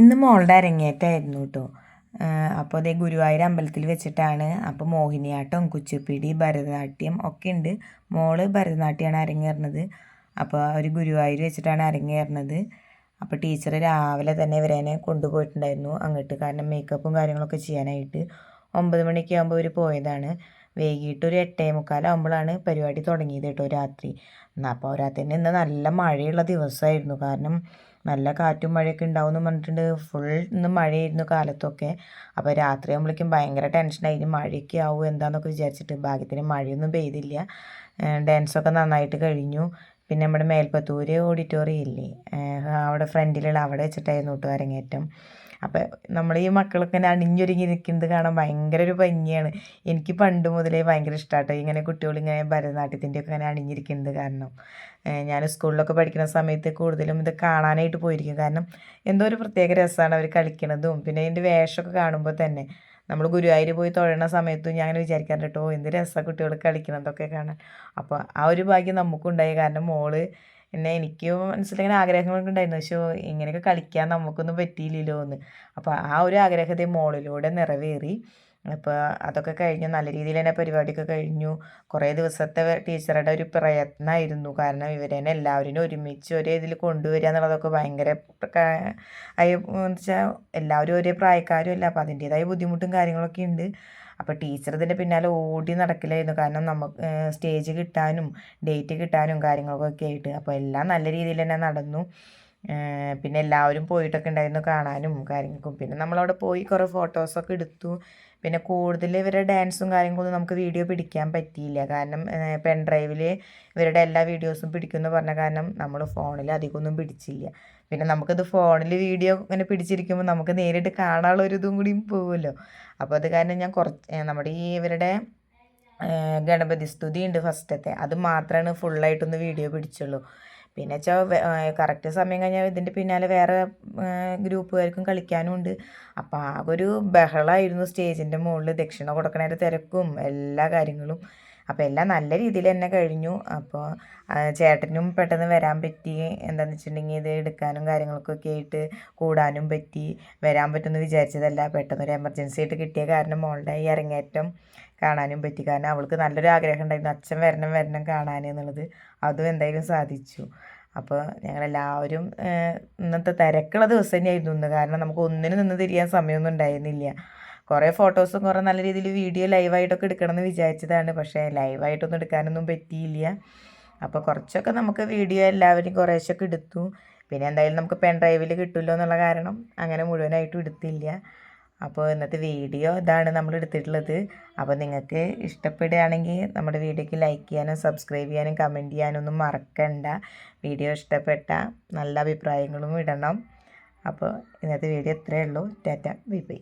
ഇന്ന് മോളുടെ അരങ്ങേറ്റമായിരുന്നു കേട്ടോ. അപ്പോൾ അതേ ഗുരുവായൂർ അമ്പലത്തിൽ വെച്ചിട്ടാണ്. അപ്പോൾ മോഹിനിയാട്ടം കുച്ചിപ്പിടി ഭരതനാട്യം ഒക്കെ ഉണ്ട്. മോൾ ഭരതനാട്യമാണ് അരങ്ങേറുന്നത്. അപ്പോൾ ഒരു ഗുരുവായൂർ വെച്ചിട്ടാണ് അരങ്ങേറുന്നത്. അപ്പോൾ ടീച്ചർ രാവിലെ തന്നെ ഇവരേനെ കൊണ്ടുപോയിട്ടുണ്ടായിരുന്നു. അങ്ങോട്ട് കാരണം മേക്കപ്പും കാര്യങ്ങളൊക്കെ ചെയ്യാനായിട്ട്. ഒമ്പത് മണിയൊക്കെ ആകുമ്പോൾ ഇവർ പോയതാണ്. വൈകിട്ട് ഒരു എട്ടേ മുക്കാലാകുമ്പോഴാണ് പരിപാടി തുടങ്ങിയത് കേട്ടോ രാത്രി. എന്നാൽ അപ്പോൾ രാത്രി ഇന്ന് നല്ല മഴയുള്ള ദിവസമായിരുന്നു. കാരണം നല്ല കാറ്റും മഴയൊക്കെ ഉണ്ടാവും എന്ന് പറഞ്ഞിട്ടുണ്ട്. ഫുൾ ഇന്ന് മഴയായിരുന്നു കാലത്തൊക്കെ. അപ്പോൾ രാത്രി ആകുമ്പോഴേക്കും ഭയങ്കര ടെൻഷനായി മഴയൊക്കെ ആവും എന്താണെന്നൊക്കെ വിചാരിച്ചിട്ട് ഭാഗ്യത്തിന് മഴയൊന്നും പെയ്തില്ല. ഡാൻസൊക്കെ നന്നായിട്ട് കഴിഞ്ഞു. പിന്നെ നമ്മുടെ മേൽപ്പത്തൂര് ഓഡിറ്റോറിയം ഇല്ലേ? അവിടെ ഫ്രണ്ടിലുള്ള അവിടെ വെച്ചിട്ടായിരുന്നു കേട്ടോ അരങ്ങേറ്റം അപ്പം നമ്മൾ ഈ മക്കളൊക്കെ ഇങ്ങനെ അണിഞ്ഞൊരുങ്ങി നിൽക്കുന്നത് കാണാൻ ഭയങ്കര ഒരു ഭംഗിയാണ്. എനിക്ക് പണ്ട് മുതലേ ഭയങ്കര ഇഷ്ടമാട്ടോ ഇങ്ങനെ കുട്ടികളിങ്ങനെ ഭരതനാട്യത്തിന്റെയൊക്കെ ഇങ്ങനെ അണിഞ്ഞിരിക്കുന്നത് കാരണം. ഞാൻ സ്കൂളിലൊക്കെ പഠിക്കുന്ന സമയത്ത് കൂടുതലും ഇത് കാണാനായിട്ട് പോയിരിക്കും. കാരണം എന്തോ ഒരു പ്രത്യേക രസമാണ് അവർ കളിക്കണതും. പിന്നെ അതിന്റെ വേഷമൊക്കെ കാണുമ്പോൾ തന്നെ നമ്മൾ ഗുരുവായൂർ പോയി തൊഴണ സമയത്തും ഞാൻ വിചാരിക്കാറുണ്ട് കേട്ടോ എന്ത് രസമാണ് കുട്ടികൾ കളിക്കണതൊക്കെ കാണാൻ. അപ്പോൾ ആ ഒരു ഭാഗ്യം നമുക്കുണ്ടായി. കാരണം മോൾ പിന്നെ എനിക്ക് മനസ്സിലിങ്ങനെ ആഗ്രഹങ്ങളൊക്കെ ഉണ്ടായിരുന്നു. പക്ഷേ ഇങ്ങനെയൊക്കെ കളിക്കാൻ നമുക്കൊന്നും പറ്റിയില്ലല്ലോ എന്ന് അപ്പോൾ ആ ഒരു ആഗ്രഹത്തെ മോളിലൂടെ നിറവേറി അപ്പോൾ അതൊക്കെ കഴിഞ്ഞു. നല്ല രീതിയിൽ തന്നെ പരിപാടിയൊക്കെ കഴിഞ്ഞു. കുറേ ദിവസത്തെ ടീച്ചറുടെ ഒരു പ്രയത്നമായിരുന്നു. കാരണം ഇവരെന്നെ എല്ലാവരും ഒരുമിച്ച് ഒരേ ഇതിൽ കൊണ്ടുവരിക എന്നുള്ളതൊക്കെ ഭയങ്കര വെച്ചാൽ എല്ലാവരും ഒരേ പ്രായക്കാരും അല്ല. അപ്പോൾ അതിന്റേതായ ബുദ്ധിമുട്ടും കാര്യങ്ങളൊക്കെ ഉണ്ട്. അപ്പോൾ ടീച്ചർ ഇതിന്റെ പിന്നാലെ ഓടി നടക്കില്ലായിരുന്നു കാരണം നമുക്ക് സ്റ്റേജ് കിട്ടാനും ഡേറ്റ് കിട്ടാനും കാര്യങ്ങളൊക്കെ ആയിട്ട്. അപ്പോൾ എല്ലാം നല്ല രീതിയിൽ തന്നെ നടന്നു. പിന്നെ എല്ലാവരും പോയിട്ടൊക്കെ ഉണ്ടായിരുന്നു കാണാനും കാര്യങ്ങൾക്കും. പിന്നെ നമ്മളവിടെ പോയി കുറേ ഫോട്ടോസൊക്കെ എടുത്തു. പിന്നെ കൂടുതൽ ഇവരുടെ ഡാൻസും കാര്യങ്ങളൊന്നും നമുക്ക് വീഡിയോ പിടിക്കാൻ പറ്റിയില്ല. കാരണം പെൻ ഡ്രൈവിൽ ഇവരുടെ എല്ലാ വീഡിയോസും പിടിക്കുമെന്ന് പറഞ്ഞ കാരണം നമ്മൾ ഫോണിൽ അധികമൊന്നും പിടിച്ചില്ല. പിന്നെ നമുക്കത് ഫോണിൽ വീഡിയോ ഇങ്ങനെ പിടിച്ചിരിക്കുമ്പോൾ നമുക്ക് നേരിട്ട് കാണാനുള്ള ഒരു ഇതും കൂടിയും പോകുമല്ലോ അപ്പോൾ അത് കാരണം ഞാൻ കുറച്ച് നമ്മുടെ ഈ ഇവരുടെ ഗണപതി സ്തുതി ഉണ്ട് ഫസ്റ്റത്തെ. അത് മാത്രമാണ് ഫുള്ളായിട്ടൊന്ന് വീഡിയോ പിടിച്ചുള്ളൂ. പിന്നെ വെച്ചാൽ കറക്റ്റ് സമയം കഴിഞ്ഞാൽ ഇതിന്റെ പിന്നാലെ വേറെ ഗ്രൂപ്പുകാർക്കും കളിക്കാനും ഉണ്ട്. അപ്പോൾ ആകെ ഒരു ബഹളമായിരുന്നു സ്റ്റേജിന്റെ മുകളിൽ ദക്ഷിണ കൊടുക്കണതിന്റെ തിരക്കും എല്ലാ കാര്യങ്ങളും. അപ്പോൾ എല്ലാം നല്ല രീതിയിൽ തന്നെ കഴിഞ്ഞു. അപ്പോൾ ചേട്ടനും പെട്ടെന്ന് വരാൻ പറ്റി. എന്താണെന്ന് വെച്ചിട്ടുണ്ടെങ്കിൽ ഇത് എടുക്കാനും കാര്യങ്ങൾക്കൊക്കെ ആയിട്ട് കൂടാനും പറ്റി. വരാൻ പറ്റുമെന്ന് വിചാരിച്ചതല്ല. പെട്ടെന്ന് ഒരു എമർജൻസി ആയിട്ട് കിട്ടിയ കാരണം മോളുടെ ഈ അരങ്ങേറ്റം കാണാനും പറ്റി. കാരണം അവൾക്ക് നല്ലൊരു ആഗ്രഹം ഉണ്ടായിരുന്നു. അച്ഛൻ വരണം വരണം കാണാൻ എന്നുള്ളത്. അതും എന്തായാലും സാധിച്ചു. അപ്പോൾ ഞങ്ങളെല്ലാവരും ഇന്നത്തെ തിരക്കുള്ള ദിവസം തന്നെയായിരുന്നു ഇന്ന്. കാരണം നമുക്ക് ഒന്നിനും നിന്ന് തിരിയാൻ സമയമൊന്നും ഉണ്ടായിരുന്നില്ല. കുറേ ഫോട്ടോസും കുറേ നല്ല രീതിയിൽ വീഡിയോ ലൈവായിട്ടൊക്കെ എടുക്കണമെന്ന് വിചാരിച്ചതാണ്. പക്ഷേ ലൈവായിട്ടൊന്നും എടുക്കാനൊന്നും പറ്റിയില്ല. അപ്പോൾ കുറച്ചൊക്കെ നമുക്ക് വീഡിയോ എല്ലാവരും കുറേശ്ശൊക്കെ എടുത്തു. പിന്നെ എന്തായാലും നമുക്ക് പെൻ ഡ്രൈവിൽ കിട്ടുമല്ലോ എന്നുള്ള കാരണം അങ്ങനെ മുഴുവനായിട്ടും എടുത്തില്ല. അപ്പോൾ ഇന്നത്തെ വീഡിയോ ഇതാണ് നമ്മൾ എടുത്തിട്ടുള്ളത്. അപ്പോൾ നിങ്ങൾക്ക് ഇഷ്ടപ്പെടുകയാണെങ്കിൽ നമ്മുടെ വീഡിയോക്ക് ലൈക്ക് ചെയ്യാനും സബ്സ്ക്രൈബ് ചെയ്യാനും കമന്റ് ചെയ്യാനും ഒന്നും മറക്കണ്ട. വീഡിയോ ഇഷ്ടപ്പെട്ട നല്ല അഭിപ്രായങ്ങളും ഇടണം. അപ്പോൾ ഇന്നത്തെ വീഡിയോ ഇത്രയേ ഉള്ളൂ. Tata bye bye.